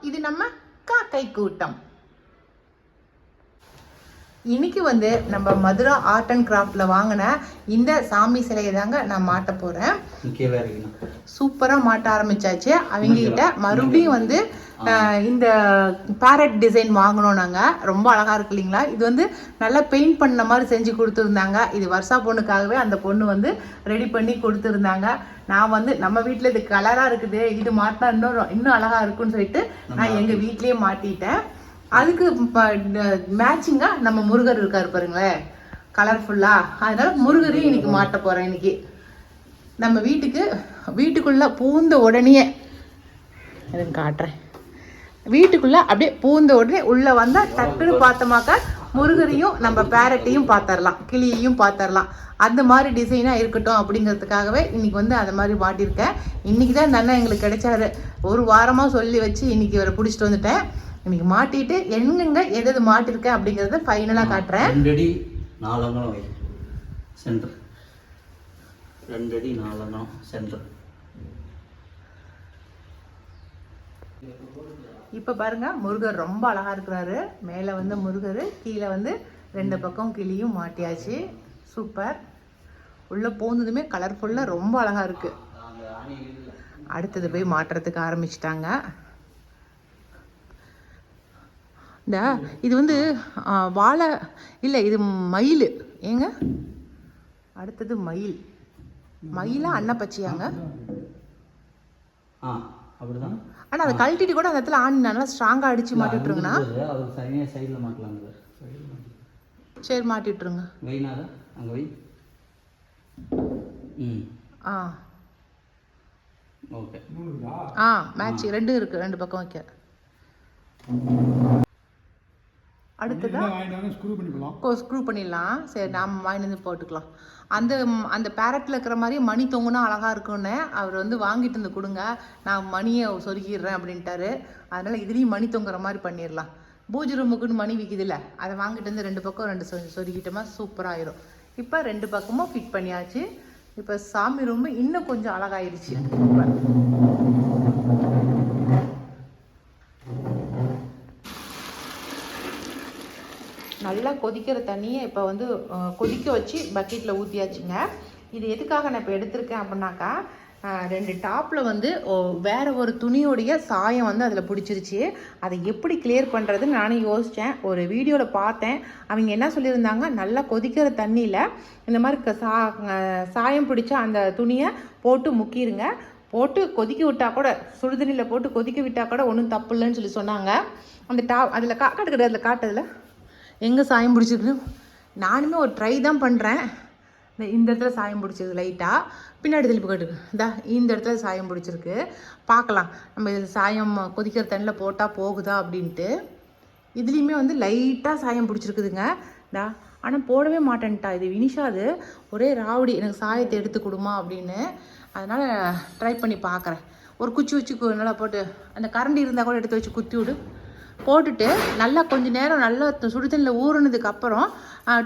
இது நம்ம காக்கை கூட்டம். இன்னைக்கு வந்து நம்ம மதுரா ஆர்ட் அண்ட் கிராஃப்ட்ல வாங்கின இந்த சாமி சிலையை தாங்க நான் மாட்ட போறேன். கீழே இருக்கணும். சூப்பரா மாட்ட ஆரம்பிச்சாச்சு. அவங்க கிட்ட மறுபடியும் வந்து இந்த பேரட் டிசைன் வாங்கினோம் நாங்க. ரொம்ப அழகா இருக்கு இல்லைங்களா? இது வந்து நல்லா பெயிண்ட் பண்ண மாதிரி செஞ்சு கொடுத்துருந்தாங்க. இது வருஷா பொண்ணுக்காகவே அந்த பொண்ணு வந்து ரெடி பண்ணி கொடுத்துருந்தாங்க. நான் வந்து நம்ம வீட்டில் இது கலரா இருக்குது. இது மாட்டினா இன்னும் இன்னும் அழகா இருக்கும்னு சொல்லிட்டு நான் எங்க வீட்லயே மாட்டிட்டேன். அதுக்கு மேட்சிங்காக நம்ம முருகர் இருக்கார் பாருங்களேன். கலர்ஃபுல்லாக அதனால் முருகரையும் இன்னைக்கு மாட்ட போகிறேன் இன்னைக்கு. நம்ம வீட்டுக்கு வீட்டுக்குள்ளே பூந்த உடனே எதுவும் காட்டுறேன். வீட்டுக்குள்ளே அப்படியே பூந்த உடனே உள்ளே வந்தால் டக்குன்னு பார்த்தோமாக்கா முருகரையும் நம்ம பேரட்டையும் பார்த்தரலாம். கிளியையும் பார்த்தரலாம். அந்த மாதிரி டிசைனாக இருக்கட்டும் அப்படிங்கிறதுக்காகவே இன்றைக்கி வந்து அந்த மாதிரி மாட்டியிருக்கேன். இன்றைக்கி தான் இந்த அண்ணன் எங்களுக்கு கிடைச்சாரு. ஒரு வாரமாக சொல்லி வச்சு இன்றைக்கி இவரை பிடிச்சிட்டு வந்துட்டேன். இன்னைக்கு மாட்டிட்டு எங்கெங்க எது எது மாட்டிருக்கேன் அப்படிங்கறத ஃபைனலா காட்டுறேன் ரெண்டு அடி நாலு அங்கலம் வை சென்டர் ரெண்டு அடி நாலு அங்கலம் சென்டர் இப்போ பாருங்க முருகர் ரொம்ப அழகா இருக்கிறாரு. மேலே வந்து முருகர் கீழே வந்து ரெண்டு பக்கம் கிளியும் மாட்டியாச்சு. சூப்பர் உள்ள போனதுமே கலர்ஃபுல்லா ரொம்ப அழகா இருக்கு. அடுத்தது போய் மாட்டுறதுக்கு ஆரம்பிச்சிட்டாங்க. இந்த இது வந்து வாழை இல்லை இது மயில். ஏங்க? அடுத்தது மயில். மயிலா அன்னப்பச்சியாங்க? ஆ அப்படிதான். ஆனா அதை கழட்டிட்டு கூட அந்த இடத்துல ஆணி நல்லா ஸ்ட்ராங்கா அடிச்சு மாட்டி விட்டுருங்கண்ணா அதுக்கு தனியாக சைடில் மாட்டலாம் சரி மாட்டி விட்டுருங்க வைனாத அங்கே வை. ம். ஆ. ஓகே. ஆ மேட்ச் ரெண்டும் இருக்கு ரெண்டு பக்கம் வைக்க. அடுத்ததா? ஸ்க்ரூ பண்ணிக்கலாம். ஓ ஸ்க்ரூ பண்ணிடலாம். சரி நாம் வாங்கிட்டு வந்து போட்டுக்கலாம். அந்த அந்த பேரட்டில் இருக்கிற மாதிரி மணி தொங்குனா அழகாக இருக்கும்னு அவர் வந்து வாங்கிட்டு வந்து கொடுங்க. நான் மணியை சொருகிடுறேன் அப்படின்ட்டாரு. அதனால இதுலேயும் மணி தொங்குற மாதிரி பண்ணிடலாம். பூஜை ரூமுக்குன்னு மணி விற்கிதுல்ல அதை வாங்கிட்டு வந்து ரெண்டு பக்கம் ரெண்டு சொ சொருகிட்டோமா சூப்பராகிடும் இப்போ ரெண்டு பக்கமும் ஃபிட் பண்ணியாச்சு. இப்போ சாமி ரூம் இன்னும் கொஞ்சம் அழகாயிருச்சு. இப்போ. நல்லா கொதிக்கிற தண்ணியை இப்போ வந்து கொதிக்க வச்சு பக்கெட்டில் ஊற்றியாச்சுங்க இது எதுக்காக நான் இப்போ எடுத்திருக்கேன் அப்படின்னாக்கா ரெண்டு டாப்பில் வந்து ஓ, ஒரு துணியோடைய சாயம் வந்து அதில் பிடிச்சிருச்சு. அதை எப்படி கிளியர் பண்ணுறதுன்னு நானும் யோசித்தேன் ஒரு வீடியோவில் பார்த்தேன். அவங்க என்ன சொல்லியிருந்தாங்க? நல்லா கொதிக்கிற தண்ணியில் இந்த மாதிரி க- சா சாயம் பிடிச்ச அந்த துணியை போட்டு முக்கிடுங்க போட்டு கொதிக்க விட்டால் கூட சுடுதண்ணியில் போட்டு கொதிக்க விட்டால் கூட ஒன்றும் தப்பு இல்லைன்னு சொல்லி சொன்னாங்க. அந்த டா அதில் கா காட்டுக்கிட்ட அதில் காட்டுதில் எங்கே சாயம் பிடிச்சிருக்கு நானுமே ஒரு ட்ரை தான் பண்ணுறேன் இந்த இந்த இடத்துல சாயம் பிடிச்சிருக்கு லைட்டாக பின்னாடி திருப்பி காட்டுக்கு இந்தா இந்த இடத்துல சாயம் பிடிச்சிருக்கு. பார்க்கலாம். நம்ம இதில் சாயம் கொதிக்கிற தண்ணியில் போட்டால் போகுதா அப்படின்ட்டு. இதுலேயுமே வந்து லைட்டாக சாயம் பிடிச்சிருக்குதுங்க. டா ஆனால் போடவே மாட்டேன்ட்டா இது வினிஷாது ஒரே ராவடி எனக்கு சாயத்தை எடுத்து கொடுமா அப்படின்னு. அதனால் ட்ரை பண்ணி பார்க்குறேன். ஒரு குச்சி வச்சு கு- நல்லா போட்டு அந்த கரண்டி இருந்தால் கூட எடுத்து வச்சு குத்தி விடு. போட்டுட்டு நல்லா கொஞ்ச நேரம் நல்லா சுடுதண்ணில் ஊறுனதுக்கு அப்புறம்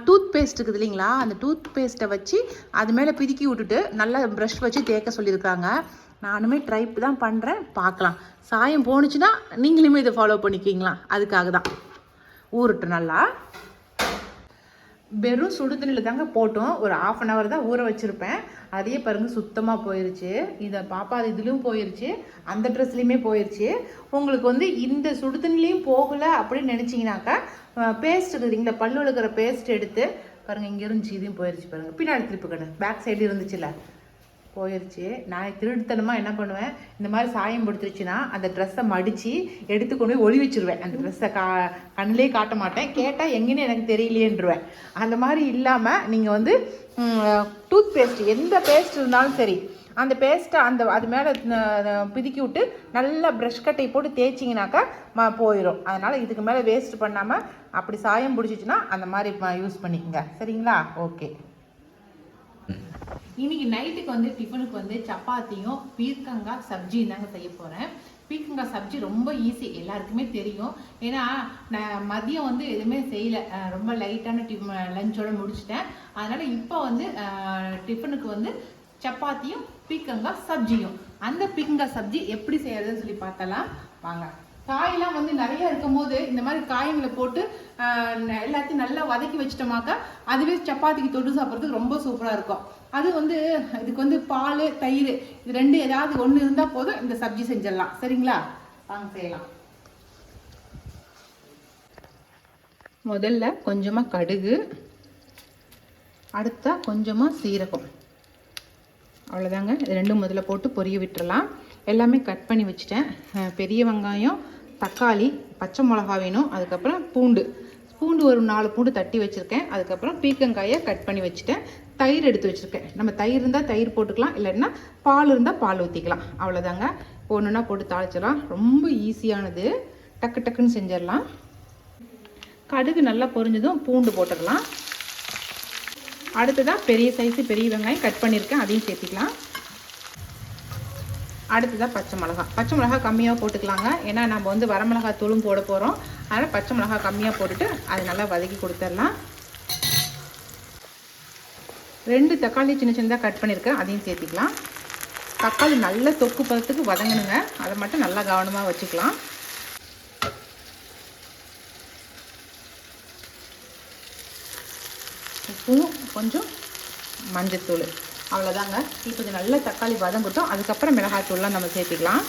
டூத் பேஸ்ட் இருக்குது இல்லைங்களா? அந்த டூத் பேஸ்ட்டை வச்சு அது மேலே பிதுக்கி விட்டுட்டு நல்லா ப்ரஷ் வச்சு தேய்க்க சொல்லியிருக்காங்க. நானுமே ட்ரை தான் பண்ணுறேன் பார்க்கலாம். சாயம் போணுச்சுன்னா நீங்களுமே இதை ஃபாலோ பண்ணிக்கிங்களா? அதுக்காக தான். ஊருட்டு நல்லா. வெறும் சுடுதண்ணியில் தாங்க போட்டோம். ஒரு ஆஃப் அன் ஹவர் தான் ஊற வச்சுருப்பேன். அதையே பாருங்க சுத்தமாக போயிருச்சு. இதை பாப்பா அது இதுலேயும் போயிருச்சு. அந்த ட்ரெஸ்லேயுமே போயிருச்சு. உங்களுக்கு வந்து இந்த சுடுதண்ணிலையும் போகலை அப்படின்னு நினச்சிங்கனாக்கா பேஸ்ட் இருக்குதுங்களா பல்லு விழுக்கிற பேஸ்ட் எடுத்து பாருங்கள் இங்கே இருந்துச்சு இதையும் போயிருச்சு பாருங்கள் பின்னாடி திருப்பி கடை. பேக் சைடு இருந்துச்சுல்ல? போயிடுச்சு நான் திருடுத்தனமாக என்ன பண்ணுவேன்? இந்த மாதிரி சாயம் பிடிச்சிருச்சுன்னா அந்த ட்ரெஸ்ஸை மடித்து எடுத்து கொண்டு போய் ஒளி வச்சிருவேன். அந்த ட்ரெஸ்ஸை கா கண்ணிலே காட்ட மாட்டேன். கேட்டால் எங்கேன்னு எனக்கு தெரியலையேன்றுவேன் அந்த மாதிரி இல்லாமல் நீங்கள் வந்து டூத் பேஸ்ட் எந்த பேஸ்ட் இருந்தாலும் சரி அந்த பேஸ்ட்டை அந்த அது மேலே பிதுக்கி விட்டு நல்லா ப்ரஷ் கட்டை போட்டு தேய்ச்சிங்கனாக்கா மா போயிடும் அதனால் இதுக்கு மேலே வேஸ்ட் பண்ணாமல் அப்படி சாயம் பிடிச்சிச்சின்னா அந்த மாதிரி யூஸ் பண்ணிக்கோங்க. சரிங்களா? ஓகே இன்னைக்கு நைட்டுக்கு வந்து டிஃபனுக்கு வந்து சப்பாத்தியும் பீர்க்கங்காய் சப்ஜியும் தாங்க செய்ய போகிறேன் பீர்க்கங்காய் சப்ஜி ரொம்ப ஈஸி எல்லாருக்குமே தெரியும். ஏன்னா நான் மதியம் வந்து எதுவுமே செய்யலை. ரொம்ப லைட்டான டிஃப் லஞ்சோட முடிச்சிட்டேன். அதனால் இப்போ வந்து டிஃபனுக்கு வந்து சப்பாத்தியும் பீர்க்கங்காய் சப்ஜியும். அந்த பீர்க்கங்காய் சப்ஜி எப்படி செய்யறதுன்னு சொல்லி பார்த்தலாம் வாங்க. காயெல்லாம் வந்து நிறைய இருக்கும்போது இந்த மாதிரி காய்களை போட்டு எல்லாத்தையும் நல்லா வதக்கி வச்சிட்டோமாக்கா அதுவே சப்பாத்திக்கு தொட்டு சாப்பிட்றதுக்கு ரொம்ப சூப்பராக இருக்கும். அது வந்து இதுக்கு வந்து பால் தயிர் இது ரெண்டு ஏதாவது ஒன்று இருந்தால் போதும் இந்த சப்ஜி செஞ்சிடலாம். சரிங்களா? வாங்க செய்யலாம். முதல்ல கொஞ்சமாக கடுகு அடுத்தா கொஞ்சமாக சீரகம். அவ்வளோதாங்க இது ரெண்டும் முதல்ல போட்டு பொரிய விட்டுறலாம். எல்லாமே கட் பண்ணி வச்சுட்டேன். பெரிய வெங்காயம் தக்காளி பச்சை மிளகா வேணும். அதுக்கப்புறம் பூண்டு. பூண்டு ஒரு நாலு பூண்டு தட்டி வச்சுருக்கேன். அதுக்கப்புறம் பீக்கங்காயை கட் பண்ணி வச்சுட்டேன். தயிர் எடுத்து வச்சுருக்கேன். நம்ம தயிர் இருந்தால் தயிர் போட்டுக்கலாம் இல்லைன்னா பால் இருந்தால் பால் ஊற்றிக்கலாம் அவ்வளோதாங்க ஒன்றுனா போட்டு தாளிச்சிடலாம். ரொம்ப ஈஸியானது. டக்கு டக்குன்னு செஞ்சிடலாம். கடுகு நல்லா பொரிஞ்சதும் பூண்டு போட்டுக்கலாம். அடுத்ததாக பெரிய சைஸு பெரிய வெங்காயம் கட் பண்ணியிருக்கேன். அதையும் சேர்த்திக்கலாம். அடுத்ததாக பச்சை மிளகா பச்சை மிளகா கம்மியாக போட்டுக்கலாங்க. ஏன்னா நம்ம வந்து வரமிளகா தூளும் போட போகிறோம் அதனால் பச்சை மிளகா கம்மியாக போட்டுட்டு அது நல்லா வதக்கி கொடுத்துடலாம். ரெண்டு தக்காளி சின்ன சின்னதாக கட் பண்ணியிருக்கேன். அதையும் சேர்த்திக்கலாம். தக்காளி நல்ல தொக்கு பதத்துக்கு வதங்கணுங்க. அதை மட்டும் நல்லா கவனமாக வச்சுக்கலாம். உப்பும் கொஞ்சம் மஞ்சத்தூள். அவ்வளோதாங்க இப்போ இது நல்லா தக்காளி வதங்கட்டும். அதுக்கப்புறம் மிளகாத்தூள்லாம் நம்ம சேர்த்துக்கலாம்.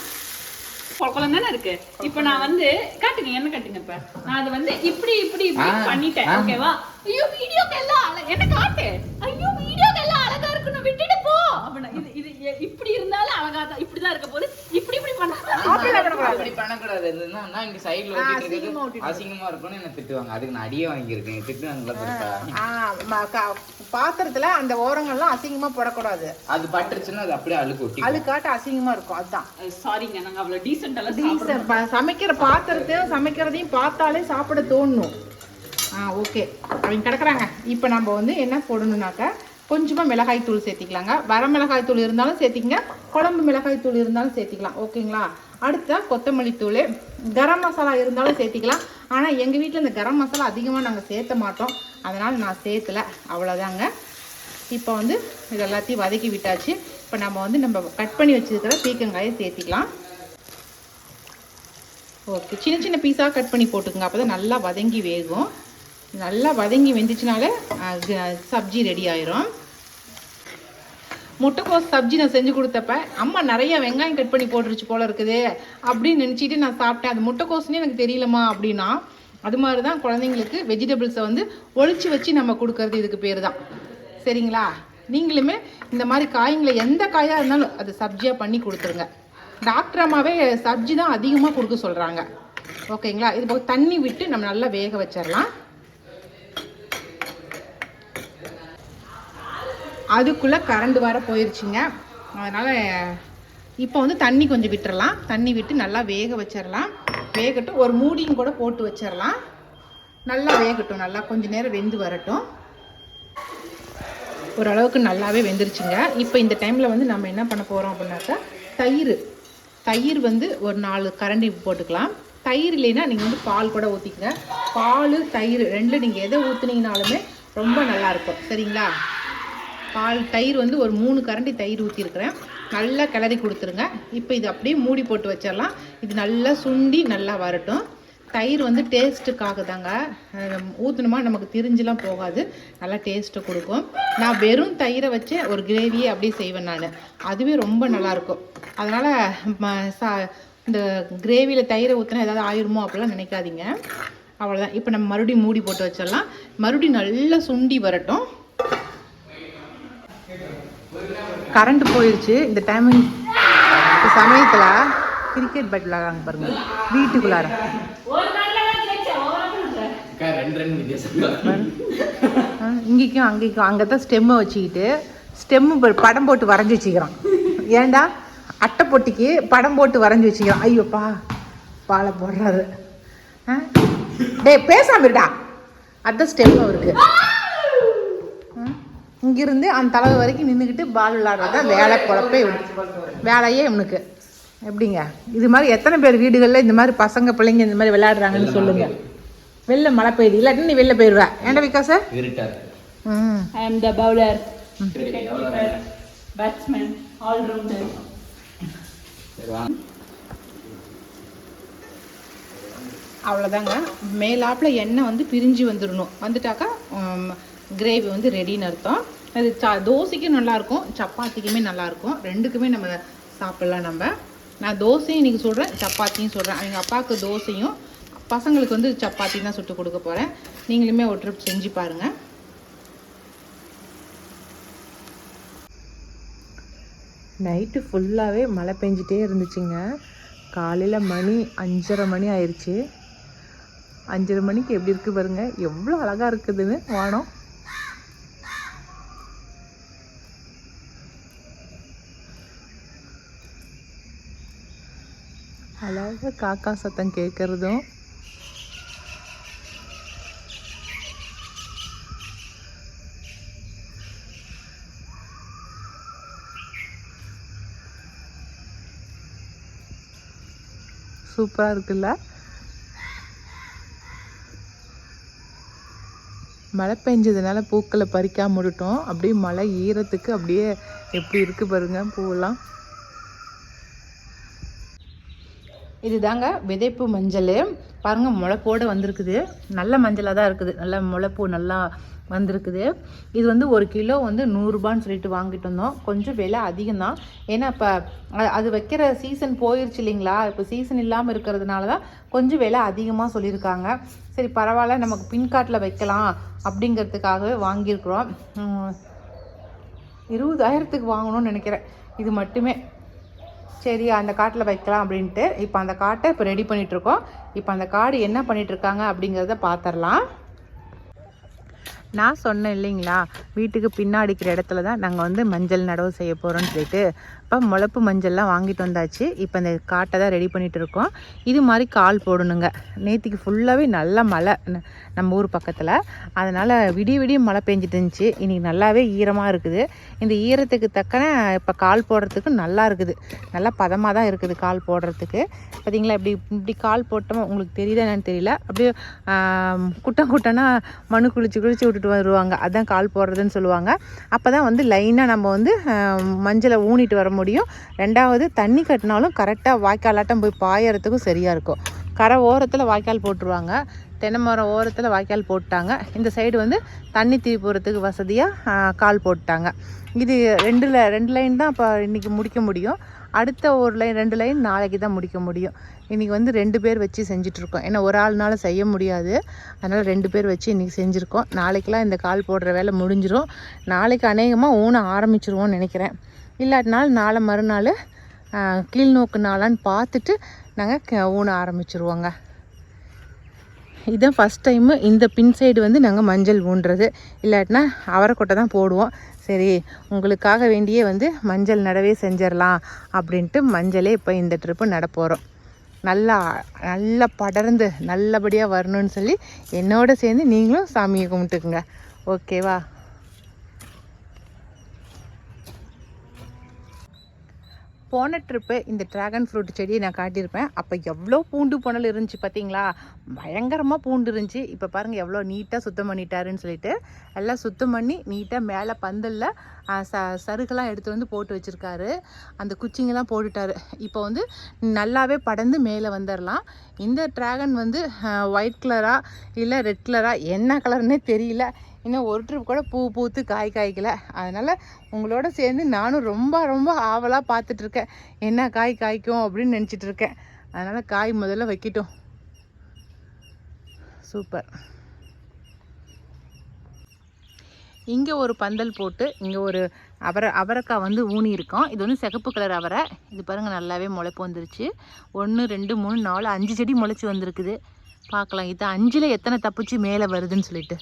குளம் தானே இருக்கு? இப்ப நான் வந்து காட்டுங்க என்ன காட்டுங்க இப்ப? நான் அதை வந்து இப்படி இப்படி இப்படி பண்ணிட்டேன். ஓகேவா ஐயோ வீடியோக்கு எல்லாம் என்ன காட்டு? ஐயோ வீடியோக்கு எல்லாம் அழகா இருக்கணும் விட்டுட்டு போ அப்படின்னா இது இது எ- இப்படி இருந்தாலும் அழகா தான் இப்படிதான் இருக்க போது இப்படி இப்படி பண்ணக்கூடாது. இதுன்னா நான் இங்க சைடுல அசிங்கமா. அசிங்கமா இருக்கும்னு என்ன திட்டுவாங்க. அதுக்கு நான் அடியே வாங்கியிருக்கேன். திட்டுவாங்களா பாத்திரத்தில் அந்த ஓரங்கள்லாம் அசிங்கமாக போடக்கூடாது. அது பட்டுருச்சுன்னா அது அப்படியே அழுக்கு ஒட்டி அழுக்காட்டு அசிங்கமாக இருக்கும் அதுதான் சாரிங்க நாங்க அவ்வளவு டீசென்ட் ப- சமைக்கிற பாத்திரத்தையும் சமைக்கிறதையும் பார்த்தாலே சாப்பிட தோணும். ஆ ஓகே அவங்க கிடக்குறாங்க. இப்போ நம்ம வந்து என்ன போடணும்னாக்கா கொஞ்சமாக மிளகாய் தூள் சேர்த்திக்கலாங்க. வர மிளகாய் தூள் இருந்தாலும் சேர்த்திக்கங்க. குழம்பு மிளகாய் தூள் இருந்தாலும் சேர்த்திக்கலாம். ஓகேங்களா? அடுத்த கொத்தமல்லி தூள். கரம் மசாலா இருந்தாலும் சேர்த்திக்கலாம். ஆனால் எங்கள் வீட்டில் இந்த கரம் மசாலா அதிகமாக நாங்கள் சேர்த்த மாட்டோம். அதனால் நான் சேர்த்தல. அவ்வளோதாங்க இப்போ வந்து இது எல்லாத்தையும் வதக்கி விட்டாச்சு. இப்போ நம்ம வந்து நம்ம கட் பண்ணி வச்சிருக்கிற பீக்கங்காயை சேர்த்திக்கலாம். ஓகே. சின்ன சின்ன பீஸாக கட் பண்ணி போட்டுக்கோங்க. அப்போ தான் நல்லா வதங்கி வேகும். நல்லா வதங்கி வெந்துச்சுனால அது சப்ஜி ரெடி ஆயிரும். முட்டைக்கோஸ் சப்ஜி நான் செஞ்சு கொடுத்தப்ப அம்மா நிறைய வெங்காயம் கட் பண்ணி போட்டுருச்சு போல இருக்குது அப்படின்னு நினச்சிட்டு நான் சாப்பிட்டேன். அது முட்டைக்கோஸ்னே எனக்கு தெரியலம்மா அப்படின்னா அது மாதிரி தான் குழந்தைங்களுக்கு வெஜிடபிள்ஸை வந்து ஒழிச்சு வச்சு நம்ம கொடுக்கறது இதுக்கு பேர் தான். சரிங்களா? நீங்களுமே இந்த மாதிரி காய்ங்களை எந்த காயாக இருந்தாலும் அது சப்ஜியாக பண்ணி கொடுத்துருங்க. டாக்டர் அம்மாவே சப்ஜி தான் அதிகமாக கொடுக்க சொல்கிறாங்க ஓகேங்களா? இது போக தண்ணி விட்டு நம்ம நல்லா வேக வச்சிடலாம். அதுக்குள்ளே கரண்ட் வர போயிடுச்சுங்க அதனால் இப்போ வந்து தண்ணி கொஞ்சம் விட்டுறலாம். தண்ணி விட்டு நல்லா வேக வச்சிடலாம் வேகட்டும். ஒரு மூடியும் கூட போட்டு வச்சிடலாம் நல்லா வேகட்டும். நல்லா கொஞ்ச நேரம் வெந்து வரட்டும். ஓரளவுக்கு நல்லாவே வெந்துருச்சுங்க. இப்போ இந்த டைமில் வந்து நம்ம என்ன பண்ண போகிறோம் அப்படின்னாக்கா தயிர். தயிர் வந்து ஒரு நாலு கரண்டி போட்டுக்கலாம். தயிர் இல்லைன்னா நீங்கள் வந்து பால் கூட ஊற்றிக்கங்க பால் தயிர் ரெண்டு நீங்கள் எதை ஊற்றுனீங்கனாலுமே ரொம்ப நல்லாயிருக்கும் சரிங்களா? பால் தயிர் வந்து ஒரு மூணு கரண்டி தயிர் ஊற்றிருக்கிறேன் நல்லா கிளறி கொடுத்துருங்க. இப்போ இது அப்படியே மூடி போட்டு வச்சிடலாம். இது நல்லா சுண்டி நல்லா வரட்டும். தயிர் வந்து டேஸ்ட்டுக்காக தாங்க. ஊற்றணுமா நமக்கு திரிஞ்சுலாம் போகாது. நல்லா டேஸ்ட்டை கொடுக்கும். நான் வெறும் தயிரை வச்சு ஒரு கிரேவியே அப்படியே செய்வேன் நான். அதுவே ரொம்ப நல்லாயிருக்கும். அதனால் சா இந்த கிரேவியில் தயிரை ஊற்றினா ஏதாவது ஆயிருமோ அப்படிலாம் நினைக்காதீங்க. அவ்வளோதான் இப்போ நம்ம மறுபடியும் மூடி போட்டு வச்சிடலாம். மறுபடியும் நல்லா சுண்டி வரட்டும். கரண்ட் போயிடுச்சு இந்த டைமிங் சமயத்தில் கிரிக்கெட் பேட் விளாட்றாங்க பாருங்க. வீட்டுக்குள்ளார. இங்கேக்கும் அங்கேக்கும். அங்கே தான் ஸ்டெம்மை வச்சுக்கிட்டு ஸ்டெம்மு படம் போட்டு வரைஞ்சி வச்சுக்கிறான். ஏன்டா? அட்டை பொட்டிக்கு படம் போட்டு வரைஞ்சி வச்சுக்கிறான். ஐயோப்பா பாலை போடுறாரு? டேய் பேசாம இருடா. அதான் ஸ்டெம் அவருக்கு? இங்கிருந்து அந்த தலைவர் வரைக்கும் நின்றுக்கிட்டு பால் விளாட்றதா வேலை பொழப்பே இவனுக்கு. வேலையே இவனுக்கு. எப்படிங்க? இது மாதிரி எத்தனை பேர் வீடுகளில் இந்த மாதிரி பசங்க பிள்ளைங்க இந்த மாதிரி விளையாடுறாங்கன்னு சொல்லுங்க. வெளில மழை பெய்யுது. இல்லாட்டி நீ வெளில போயிடுவ ஏன்டா இருக்கு. ம். I am the bowler? Batsman all rounder சரி, வாங்க. அவ்வளோதாங்க மேலாப்பில் எண்ணெய் வந்து பிரிஞ்சு வந்துடணும் வந்துட்டாக்கா கிரேவி வந்து ரெடின்னு அர்த்தம். அது சா தோசைக்கும் நல்லாயிருக்கும் சப்பாத்திக்குமே நல்லாயிருக்கும் ரெண்டுக்குமே நம்ம சாப்பிட்லாம் நம்ம. நான் தோசையும் இன்றைக்கி சொல்கிறேன் சப்பாத்தியும் சொல்கிறேன் எங்கள் அப்பாவுக்கு தோசையும் பசங்களுக்கு வந்து சப்பாத்தி தான் சுட்டு கொடுக்க போகிறேன் நீங்களுமே ஒரு ட்ரிப் செஞ்சு பாருங்கள் நைட்டு ஃபுல்லாகவே மழை பெஞ்சிட்டே இருந்துச்சுங்க. காலையில் மணி அஞ்சரை மணி ஆயிடுச்சு அஞ்சரை மணிக்கு எப்படி இருக்குது பாருங்கள் எவ்வளோ அழகாக இருக்குதுன்னு வானம். அழகாக காக்கா சத்தம் கேட்குறதும் சூப்பராக இருக்குல்ல? மழை பெஞ்சதுனால பூக்களை பறிக்காம விட்டுட்டோம். அப்படியே மழை ஈரத்துக்கு அப்படியே எப்படி இருக்கு பாருங்க பூவெல்லாம். இதுதாங்க விதைப்பு மஞ்சள். பாருங்கள் முளைப்போடு வந்திருக்குது. நல்ல மஞ்சளாக தான் இருக்குது. நல்ல முளைப்பூ நல்லா வந்திருக்குது. இது வந்து ஒரு கிலோ வந்து நூறுரூபான்னு சொல்லிட்டு வாங்கிட்டு வந்தோம். கொஞ்சம் விலை அதிகம்தான். ஏன்னா இப்போ அது வைக்கிற சீசன் போயிருச்சு இல்லைங்களா? இப்போ சீசன் இல்லாமல் இருக்கிறதுனால தான் கொஞ்சம் விலை அதிகமாக சொல்லியிருக்காங்க. சரி பரவாயில்ல நமக்கு பின்காட்டில் வைக்கலாம் அப்படிங்கிறதுக்காகவே வாங்கியிருக்கிறோம். இருபதாயிரத்துக்கு வாங்கணும்னு நினைக்கிறேன். இது மட்டுமே. சரி அந்த காட்டில் வைக்கலாம் அப்படின்ட்டு இப்போ அந்த காட்டை இப்போ ரெடி பண்ணிகிட்ருக்கோம் இப்போ அந்த காடு என்ன பண்ணிகிட்ருக்காங்க அப்படிங்கிறத பார்த்துடலாம் நான் சொன்னேன் இல்லைங்களா வீட்டுக்கு பின்னாடிக்கிற இடத்துல தான் நாங்கள் வந்து மஞ்சள் நடவு செய்ய போகிறோன்னு சொல்லிட்டு இப்போ முளப்பு மஞ்சள்லாம் வாங்கிட்டு வந்தாச்சு. இப்போ இந்த காட்டை தான் ரெடி பண்ணிகிட்டு இருக்கோம். இது மாதிரி கால் போடணுங்க. நேற்றுக்கு ஃபுல்லாகவே நல்ல மழை நம்ம ஊர் பக்கத்தில். அதனால் விடிய விடிய மழை பெஞ்சிட்டு இருந்துச்சு. இன்றைக்கி நல்லாவே ஈரமாக இருக்குது. இந்த ஈரத்துக்கு தக்கன இப்போ கால் போடுறதுக்கு நல்லா இருக்குது. நல்லா பதமாக தான் இருக்குது கால் போடுறதுக்கு. பார்த்தீங்களா இப்படி இப்படி கால் போட்டோம் உங்களுக்கு தெரியுதா என்னன்னு தெரியல. அப்படியே குட்டம் குட்டனா மனு குளிச்சு குளிச்சு விட்டுட்டு வருவாங்க. அதுதான் கால் போடுறதுன்னு சொல்லுவாங்க. அப்போ தான் வந்து லைனாக நம்ம வந்து மஞ்சளை ஊனிட்டு வர முடியும். ரெண்டாவது தண்ணி கட்டினாலும் கரெக்டாக வாய்க்காலாட்டம் போய் பாயறதுக்கும் சரியாக இருக்கும். கரை ஓரத்தில் வாய்க்கால் போட்டுருவாங்க. தென்னை மரம் ஓரத்தில் வாய்க்கால் போட்டாங்க. இந்த சைடு வந்து தண்ணி தீ போகிறதுக்கு வசதியாக கால் போட்டாங்க. இது ரெண்டு ரெண்டு லைன் தான் இப்போ இன்றைக்கி முடிக்க முடியும். அடுத்த ஒரு லைன் ரெண்டு லைன் நாளைக்கு தான் முடிக்க முடியும். இன்றைக்கி வந்து ரெண்டு பேர் வச்சு செஞ்சிட்ருக்கோம். ஏன்னா ஒரு ஆள்னால செய்ய முடியாது. அதனால் ரெண்டு பேர் வச்சு இன்றைக்கி செஞ்சுருக்கோம். நாளைக்கெலாம் இந்த கால் போடுற வேலை முடிஞ்சிடும் நாளைக்கு அநேகமாக ஊன ஆரம்பிச்சிருவோம்னு நினைக்கிறேன். இல்லாட்டினாலும் நாளை மறுநாள் கீழ்நோக்கு நாளான்னு பார்த்துட்டு நாங்கள் ஊன ஆரம்பிச்சிருவோங்க. இதுதான் ஃபஸ்ட் டைமு இந்த பின் சைடு வந்து நாங்கள் மஞ்சள் ஊன்றது. இல்லாட்டினா அவரைக்கொட்டை தான் போடுவோம். சரி உங்களுக்காக வேண்டியே வந்து மஞ்சள் நடவே செஞ்சிடலாம் அப்படின்ட்டு மஞ்சளே இப்போ இந்த ட்ரிப்பு நடப்போகிறோம் நல்லா நல்லா படர்ந்து நல்லபடியாக வரணும்னு சொல்லி என்னோட சேர்ந்து நீங்களும் சாமியை கும்பிட்டுக்குங்க. ஓகேவா போன ட்ரிப்பு இந்த ட்ராகன் ஃப்ரூட் செடியை நான் காட்டியிருப்பேன். அப்போ எவ்வளோ பூண்டு புனல் இருந்துச்சு பார்த்தீங்களா? பயங்கரமாக பூண்டு இருந்துச்சு. இப்போ பாருங்கள் எவ்வளோ நீட்டாக சுத்தம் பண்ணிட்டாருன்னு சொல்லிட்டு எல்லாம் சுத்தம் பண்ணி நீட்டாக மேலே பந்தலில் ச சருகெல்லாம் எடுத்து வந்து போட்டு வச்சுருக்காரு. அந்த குச்சிங்கெல்லாம் போட்டுட்டாரு. இப்போ வந்து நல்லாவே படந்து மேலே வந்துடலாம் இந்த ட்ராகன் வந்து ஒயிட் கலராக இல்லை ரெட் கலராக என்ன கலர்னே தெரியல. இன்னும் ஒரு ட்ரிப் கூட பூ பூத்து காய் காய்க்கல. அதனால் உங்களோட சேர்ந்து நானும் ரொம்ப ரொம்ப ஆவலாக பார்த்துட்ருக்கேன் என்ன காய் காய்க்கும் அப்படின்னு நினச்சிட்டு இருக்கேன் அதனால் காய் முதல்ல வைக்கட்டும். சூப்பர். இங்கே ஒரு பந்தல் போட்டு இங்கே ஒரு அவரை அவரைக்காய் வந்து ஊனி இருக்கோம். இது வந்து சிகப்பு கலர் அவரை. இது பாருங்கள் நல்லாவே முளைப்பு வந்துருச்சு. ஒன்று ரெண்டு மூணு நாலு அஞ்சு செடி முளைச்சி வந்திருக்குது. பார்க்கலாம். இது அஞ்சில் எத்தனை தப்பிச்சு மேலே வருதுன்னு சொல்லிட்டு.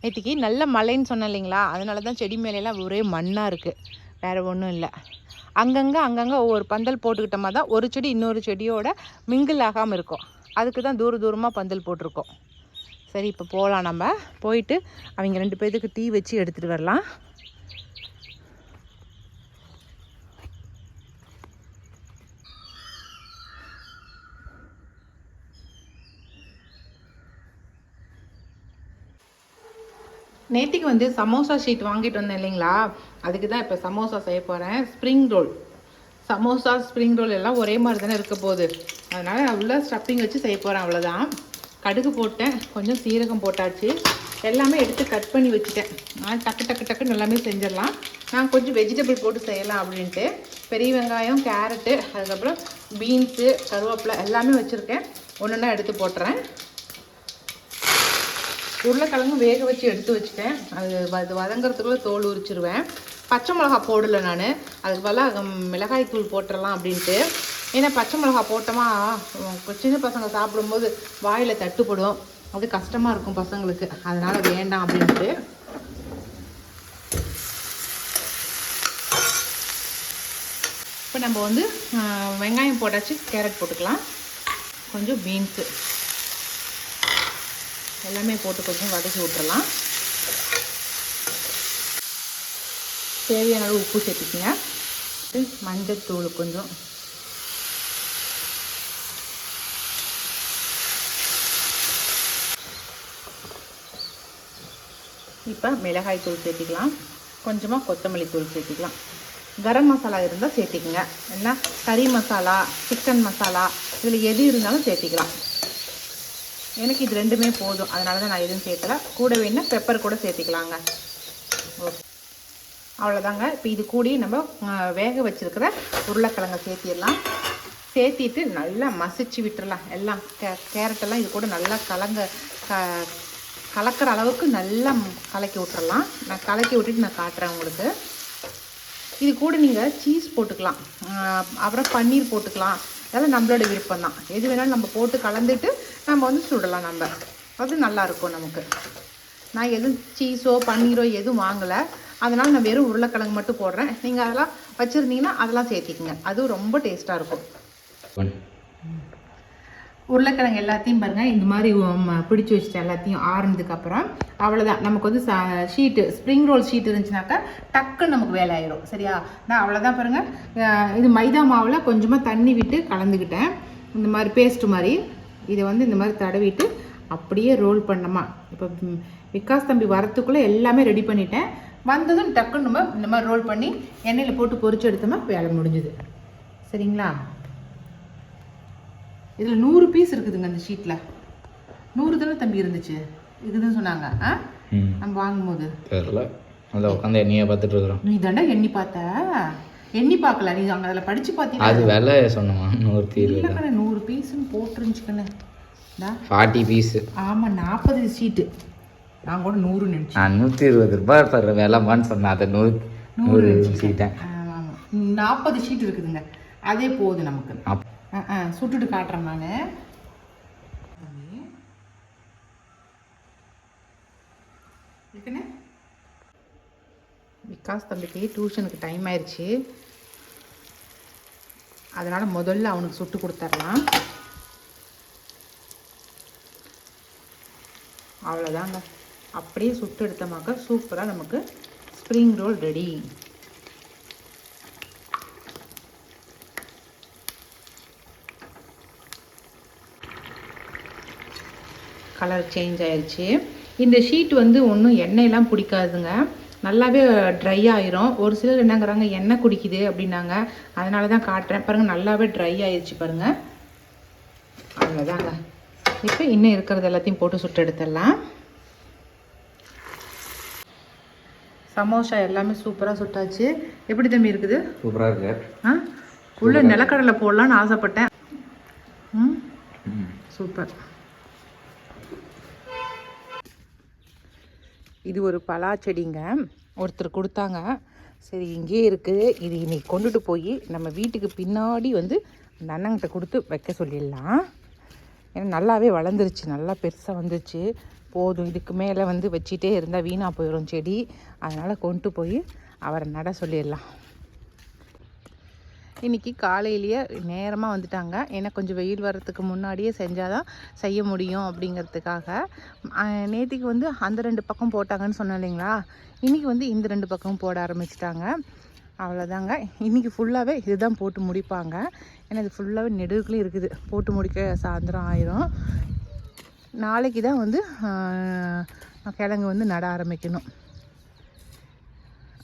நேற்றுக்கு நல்ல மழைன்னு சொன்னேன் இல்லைங்களா? அதனால தான் செடி மேலெல்லாம் ஒரே மண்ணாக இருக்குது வேறு ஒன்றும் இல்லை. அங்கங்கே அங்கங்கே ஒவ்வொரு பந்தல் போட்டுக்கிட்ட மாதிரி தான் ஒரு செடி இன்னொரு செடியோட மிங்கிள் ஆகாமல் இருக்கும். அதுக்கு தான் தூர தூரமாக பந்தல் போட்டிருக்கோம். சரி இப்போ போகலாம் நம்ம. போயிட்டு அவங்க ரெண்டு பேர்த்துக்கு டீ வச்சு எடுத்துகிட்டு வரலாம். நேத்திக்கு வந்து சமோசா ஷீட் வாங்கிட்டு வந்தேன் இல்லைங்களா? அதுக்கு தான் இப்போ சமோசா செய்ய போகிறேன் spring roll samosa spring roll எல்லாம் ஒரே மாதிரி தானே இருக்க போகுது. அதனால் அவ்வளோ ஸ்டப்பிங் வச்சு செய்ய போகிறேன் அவ்வளோதான் கடுகு போட்டேன் கொஞ்சம் சீரகம் போட்டாச்சு. எல்லாமே எடுத்து கட் பண்ணி வச்சுட்டேன். நான் டக்கு டக்கு டக்குன்னு எல்லாமே செஞ்சிடலாம். நான் கொஞ்சம் வெஜிடபிள் போட்டு செய்யலாம் அப்படின்ட்டு. பெரிய வெங்காயம் கேரட்டு அதுக்கப்புறம் பீன்ஸு கருவேப்பிலை எல்லாமே வச்சுருக்கேன். ஒன்று ஒன்றா எடுத்து போட்டுறேன். உருளைக்கிழங்கு வேக வச்சு எடுத்து வச்சுட்டேன். அது வ- அது வதங்குறதுக்குள்ளே தோல் உரிச்சிருவேன். பச்சை மிளகா போடலை நான். அதுக்கு பதிலாக மிளகாய் தூள் போட்டுடலாம் அப்படின்ட்டு. ஏன்னா பச்சை மிளகா போட்டோமா சின்ன பசங்க சாப்பிடும்போது வாயில் தட்டுப்படும். அது கஷ்டமாக இருக்கும் பசங்களுக்கு. அதனால் வேண்டாம் அப்படின்ட்டு. இப்போ நம்ம வந்து வெங்காயம் போட்டாச்சு கேரட் போட்டுக்கலாம். கொஞ்சம் பீன்ஸு. எல்லாமே போட்டு கொஞ்சம் வதக்கி விட்டுறலாம். தேவையான அளவு உப்பு சேர்த்துக்கிங்க. மஞ்சத்தூள் கொஞ்சம். இப்போ மிளகாய் தூள் சேர்த்திக்கலாம். கொஞ்சமாக கொத்தமல்லி தூள் சேர்த்திக்கலாம். கரம் மசாலா இருந்தால் சேர்த்திக்கங்க. என்ன கறி மசாலா சிக்கன் மசாலா இதில் எது இருந்தாலும் சேர்த்திக்கலாம். எனக்கு இது ரெண்டுமே போதும். அதனால தான் நான் எதுவும் சேர்த்தல கூட வேணா பெப்பர் கூட சேர்த்திக்கலாங்க. ஓகே அவ்வளோதாங்க இப்போ இது கூடி நம்ம வேக வச்சுருக்கிற உருளைக்கிழங்கை சேர்த்திடலாம். சேர்த்திட்டு நல்லா மசிச்சு விட்டுடலாம் எல்லாம் கே கேரட்டெல்லாம் இது கூட நல்லா கலங்க க கலக்கிற அளவுக்கு நல்லா கலக்கி விட்டுறலாம். நான் கலக்கி விட்டுட்டு நான் காட்டுறேன் உங்களுக்கு. இது கூட நீங்கள் சீஸ் போட்டுக்கலாம். அப்புறம் பன்னீர் போட்டுக்கலாம். அதெல்லாம் நம்மளோட விருப்பம் தான் எது வேணாலும் நம்ம போட்டு கலந்துட்டு நம்ம வந்து சுடலாம் நம்ம. அது நல்லாயிருக்கும் நமக்கு. நான் எதுவும் சீஸோ பன்னீரோ எதுவும் வாங்கலை. அதனால் நான் வெறும் உருளைக்கிழங்கு மட்டும் போடுறேன். நீங்கள் அதெல்லாம் வச்சுருந்தீங்கன்னா அதெல்லாம் சேர்த்திக்கங்க. அதுவும் ரொம்ப டேஸ்ட்டாக இருக்கும். உருளைக்கிழங்கு எல்லாத்தையும் பாருங்கள் இந்த மாதிரி பிடிச்சி வச்சுட்டு எல்லாத்தையும் ஆறுனதுக்கப்புறம் அவ்வளோதான் நமக்கு வந்து ஷீட்டு ஸ்ப்ரிங் ரோல் ஷீட் இருந்துச்சுனாக்கா டக்குன்னு நமக்கு வேலை ஆயிடும் சரியா? நான் அவ்வளோதான் பாருங்கள் இது மைதா மாவில் கொஞ்சமாக தண்ணி விட்டு கலந்துக்கிட்டேன். இந்த மாதிரி பேஸ்ட்டு மாதிரி. இதை வந்து இந்த மாதிரி தடவிட்டு அப்படியே ரோல் பண்ணமா இப்போ விகாஸ் தம்பி வரத்துக்குள்ளே எல்லாமே ரெடி பண்ணிட்டேன். வந்ததும் டக்குன்னு நம்ம இந்த மாதிரி ரோல் பண்ணி எண்ணெயில் போட்டு பொறிச்சு எடுத்தோமா வேலை முடிஞ்சுது. சரிங்களா? இதில் நூறு பீஸ் இருக்குதுங்க அந்த ஷீட்டில் நூறு தானே தம்பி இருந்துச்சு? இருக்குதுன்னு சொன்னாங்க. ஆ? நம்ம வாங்கும்போது. தெரில அதில் உட்காந்து எண்ணியை பார்த்துட்டு இருக்கிறோம். நீ தாண்டா எண்ணி பார்த்த? எண்ணி பார்க்கல. நீ அங்கே அதில் படித்து அது பார்த்தீங்கன்னா விலை சொன்னமா. நூற்றி இருபது இல்லைக்கண்ணே நூறு பீஸுன்னு போட்டுருந்துச்சுக்கண்ணே. ஃபார்ட்டி பீஸு ஆமாம் நாற்பது ஷீட்டு நான் கூட நூறு நினச்சேன். நான் நூற்றி இருபது ரூபாய் தர்ற விலைமான்னு சொன்னேன். அதை நூறு நூறு சீட்டேன் நாற்பது ஷீட் இருக்குதுங்க. அதே போதும் நமக்கு. ஆ ஆ சுட்டுட்டு காட்டுறேன் நான் விகாஸ் தம்பிக்கு டியூஷனுக்கு டைம் ஆயிடுச்சு அதனால் முதல்ல அவனுக்கு சுட்டு கொடுத்துர்லாம் அவ்வளோதாங்க அப்படியே சுட்டு எடுத்தமாக்க சூப்பராக நமக்கு spring roll ready colour change ஆயிடுச்சு இந்த ஷீட் வந்து ஒன்றும் எண்ணெயெல்லாம் பிடிக்காதுங்க. நல்லாவே ட்ரை ஆயிரும். ஒரு சிலர் என்னங்கிறாங்க எண்ணெய் குடிக்குது அப்படின்னாங்க. அதனால தான் காட்டுறேன். பாருங்கள் நல்லாவே ட்ரை ஆயிடுச்சு பாருங்கள் அவ்வளோதாங்க இப்போ இன்னும் இருக்கிறது எல்லாத்தையும் போட்டு சுட்டு எடுத்துடலாம். சமோசா எல்லாமே சூப்பராக சுட்டாச்சு. எப்படி தம்பி இருக்குது? சூப்பராக இருக்கு. ஆ? உள்ள நிலக்கடலை போடலான்னு ஆசைப்பட்டேன். ம். சூப்பர். இது ஒரு பலா செடிங்க ஒருத்தர் கொடுத்தாங்க. சரி இங்கேயே இருக்குது இது இன்னைக்கு கொண்டுட்டு போய் நம்ம வீட்டுக்கு பின்னாடி வந்து அந்த அண்ணங்கிட்ட கொடுத்து வைக்க சொல்லிடலாம். ஏன்னா நல்லாவே வளர்ந்துருச்சு. நல்லா பெருசாக வந்துருச்சு. போதும். இதுக்கு மேலே வந்து வச்சுட்டே இருந்தால் வீணாக போயிடும் செடி. அதனால் கொண்டு போய் அவரை நட சொல்லிடலாம். இன்றைக்கி காலையிலேயே நேரமாக வந்துட்டாங்க. ஏன்னா கொஞ்சம் வெயில் வர்றதுக்கு முன்னாடியே செஞ்சால் தான் செய்ய முடியும் அப்படிங்கிறதுக்காக. நேற்றுக்கு வந்து அந்த ரெண்டு பக்கம் போட்டாங்கன்னு சொன்னேன் இல்லைங்களா? இன்றைக்கி வந்து இந்த ரெண்டு பக்கம் போட ஆரம்பிச்சிட்டாங்க. அவ்வளோதாங்க இன்றைக்கி ஃபுல்லாகவே இதுதான் போட்டு முடிப்பாங்க. ஏன்னா இது ஃபுல்லாகவே நெடுக்குள்ளே இருக்குது. போட்டு முடிக்க சாயந்தரம் ஆயிரும். நாளைக்கு தான் வந்து கிழங்கு வந்து நட ஆரம்பிக்கணும்.